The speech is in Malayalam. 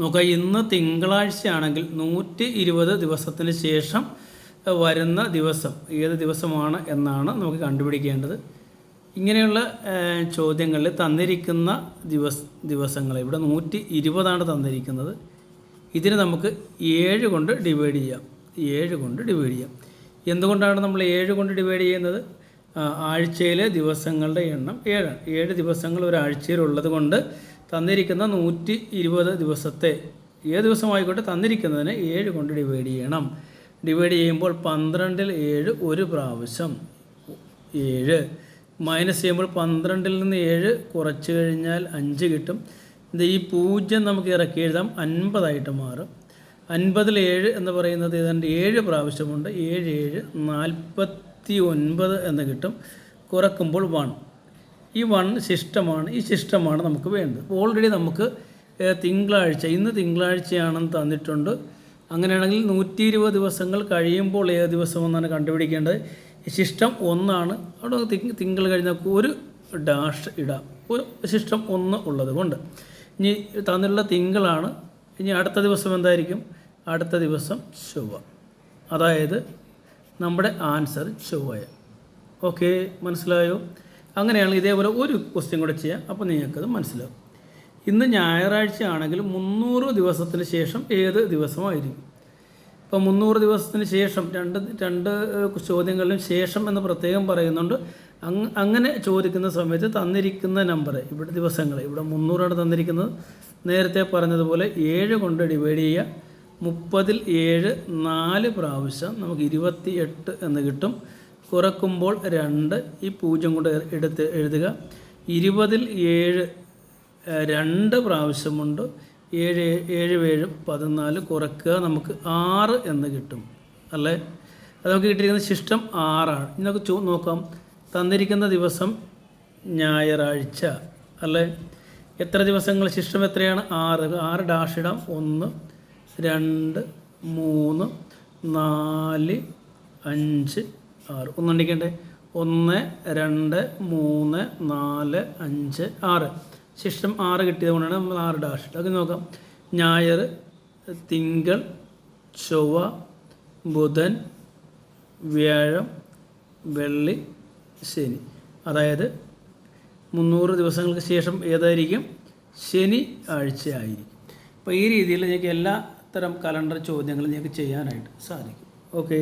നോക്കുക ഇന്ന് തിങ്കളാഴ്ചയാണെങ്കിൽ നൂറ്റി ഇരുപത് ദിവസത്തിന് ശേഷം വരുന്ന ദിവസം ഏത് ദിവസമാണ് എന്നാണ് നമുക്ക് കണ്ടുപിടിക്കേണ്ടത്. ഇങ്ങനെയുള്ള ചോദ്യങ്ങളിൽ തന്നിരിക്കുന്ന ദിവസ ദിവസങ്ങൾ ഇവിടെ നൂറ്റി ഇരുപതാണ് തന്നിരിക്കുന്നത്. ഇതിന് നമുക്ക് ഏഴ് കൊണ്ട് ഡിവൈഡ് ചെയ്യാം. ഏഴ് കൊണ്ട് ഡിവൈഡ് ചെയ്യാം. എന്തുകൊണ്ടാണ് നമ്മൾ ഏഴ് കൊണ്ട് ഡിവൈഡ് ചെയ്യുന്നത്? ആഴ്ചയിലെ ദിവസങ്ങളുടെ എണ്ണം ഏഴാണ്. ഏഴ് ദിവസങ്ങൾ ഒരാഴ്ചയിലുള്ളത് കൊണ്ട് തന്നിരിക്കുന്ന നൂറ്റി ഇരുപത് ദിവസത്തെ ഏത് ദിവസമായിക്കോട്ടെ തന്നിരിക്കുന്നതിനെ ഏഴ് കൊണ്ട് ഡിവൈഡ് ചെയ്യണം. ഡിവൈഡ് ചെയ്യുമ്പോൾ പന്ത്രണ്ടിൽ ഏഴ് ഒരു പ്രാവശ്യം ഏഴ്. മൈനസ് ചെയ്യുമ്പോൾ പന്ത്രണ്ടിൽ നിന്ന് ഏഴ് കുറച്ച് കഴിഞ്ഞാൽ അഞ്ച് കിട്ടും. ഇത് ഈ പൂജ്യം നമുക്ക് ഇറക്കി എഴുതാം. അൻപതായിട്ട് മാറും. അൻപതിൽ ഏഴ് എന്ന് പറയുന്നത് ഏതാണ്ട് ഏഴ് പ്രാവശ്യമുണ്ട്. ഏഴ് ഏഴ് നാൽപ്പത്തി ഒൻപത് എന്ന് കിട്ടും. കുറക്കുമ്പോൾ വൺ ഈ വൺ ശിഷ്ടമാണ് ഈ ശിഷ്ടമാണ് നമുക്ക് വേണ്ടത്. അപ്പോൾ ഓൾറെഡി നമുക്ക് തിങ്കളാഴ്ച ഇന്ന് തിങ്കളാഴ്ചയാണെന്ന് തന്നിട്ടുണ്ട്. അങ്ങനെയാണെങ്കിൽ നൂറ്റി ഇരുപത് ദിവസങ്ങൾ കഴിയുമ്പോൾ ഏത് ദിവസം ദിവസമെന്നാണ് കണ്ടുപിടിക്കേണ്ടത്? ശിഷ്ടം ഒന്നാണ്. അവിടെ തിങ് തിങ്കൾ കഴിഞ്ഞാൽ ഒരു ഡാഷ് ഇടാം. ഒരു ശിഷ്ടം ഒന്ന് ഉള്ളത് കൊണ്ട്. ഇനി തന്നിട്ടുള്ള തിങ്കളാണ്. ഇനി അടുത്ത ദിവസം എന്തായിരിക്കും? അടുത്ത ദിവസം ചൊവ്വ. അതായത് നമ്മുടെ ആൻസർ ചൊവ്വായ ഓക്കെ മനസ്സിലായോ? അങ്ങനെയാണെങ്കിൽ ഇതേപോലെ ഒരു ക്വസ്റ്റ്യൻ കൂടെ ചെയ്യാം. അപ്പോൾ നിങ്ങൾക്കത് മനസ്സിലാവും. ഇന്ന് ഞായറാഴ്ച ആണെങ്കിൽ മുന്നൂറ് ദിവസത്തിന് ശേഷം ഏത് ദിവസമായിരിക്കും? ഇപ്പോൾ മുന്നൂറ് ദിവസത്തിന് ശേഷം രണ്ട് രണ്ട് ചോദ്യങ്ങളിലും ശേഷം എന്ന് പ്രത്യേകം പറയുന്നുണ്ട്. അങ് അങ്ങനെ ചോദിക്കുന്ന സമയത്ത് തന്നിരിക്കുന്ന നമ്പർ ഇവിടെ ദിവസങ്ങൾ ഇവിടെ മുന്നൂറാണ് തന്നിരിക്കുന്നത്. നേരത്തെ പറഞ്ഞതുപോലെ ഏഴ് കൊണ്ട് ഡിവൈഡ് ചെയ്യുക. മുപ്പതിൽ ഏഴ് നാല് പ്രാവശ്യം നമുക്ക് ഇരുപത്തി എട്ട് എന്ന് കിട്ടും. കുറക്കുമ്പോൾ രണ്ട് ഈ പൂജ്യം കൊണ്ട് എടുത്ത് എഴുതുക. ഇരുപതിൽ ഏഴ് രണ്ട് പ്രാവശ്യമുണ്ട്. ഏഴ് ഏഴ് ഏഴ് പതിനാല് കുറക്കുക നമുക്ക് ആറ് എന്ന് കിട്ടും. അല്ലേ? അത് നമുക്ക് കിട്ടിയിരിക്കുന്ന ശിഷ്ടം ആറാണ്. ഇനി നമുക്ക് ചോ നോക്കാം. തന്നിരിക്കുന്ന ദിവസം ഞായറാഴ്ച. അല്ലേ? എത്ര ദിവസങ്ങൾ ശിഷ്ടം എത്രയാണ്? ആറ്. ആറ് ഡാഷ് ഇടാം ഒന്ന് രണ്ട് മൂന്ന് നാല് അഞ്ച് ആറ്. ഒന്ന് ഒന്നുണ്ടിക്കണ്ടേ ഒന്ന് രണ്ട് മൂന്ന് നാല് അഞ്ച് ആറ്. ശിഷ്ടം ആറ് കിട്ടിയത് കൊണ്ടാണ് നമ്മൾ ആറ് ഡാഷ് അതൊക്കെ അത് നോക്കാം. ഞായർ തിങ്കൾ ചൊവ്വ ബുധൻ വ്യാഴം വെള്ളി ശനി. അതായത് മുന്നൂറ് ദിവസങ്ങൾക്ക് ശേഷം ഏതായിരിക്കും? ശനി ആഴ്ചയായിരിക്കും. അപ്പോൾ ഈ രീതിയിൽ നിങ്ങൾക്ക് എല്ലാ തരം കലണ്ടർ ചോദ്യങ്ങൾ നിങ്ങൾക്ക് ചെയ്യാനായിട്ട് സാധിക്കും. ഓക്കേ?